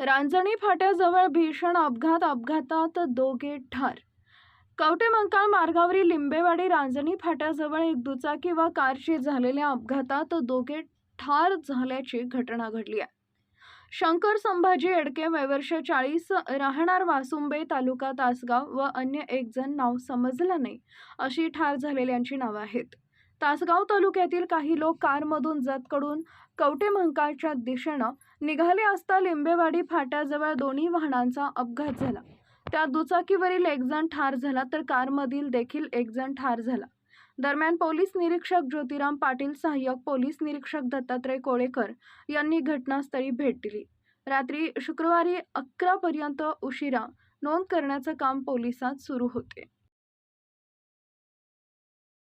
रांजणी फाट्याजवळ भीषण अपघात अपघातात दोघे ठार. कवटे मंकाळ मार्गावरील लिंबेवाडी रांजणी फाट्याजवळ एक दुचाकी व कारशी झालेल्या अपघातात दोघे ठार झाल्याची घटना घडली आहे. शंकर संभाजी एडके वयवर्ष चाळीस राहणार वासुंबे तालुका तासगाव व अन्य एक जण नाव समजलं नाही अशी ठार झालेल्यांची नावं आहेत. तासगाव तालुक्यातील काही लोक कारमधून जतकडून कवटे मंकाळच्या दिशेनं निघाले असता लिंबेवाडी फाट्याजवळ दोन्ही वाहनांचा अपघात झाला. त्यात दुचाकीवरील एक जण ठार झाला तर कारमधील देखील एक जण ठार झाला. दरम्यान पोलीस निरीक्षक ज्योतिराम पाटील सहाय्यक पोलीस निरीक्षक दत्तात्रय कोळेकर यांनी घटनास्थळी भेट दिली. रात्री शुक्रवारी अकरापर्यंत उशिरा नोंद करण्याचं काम पोलिसात सुरू होते.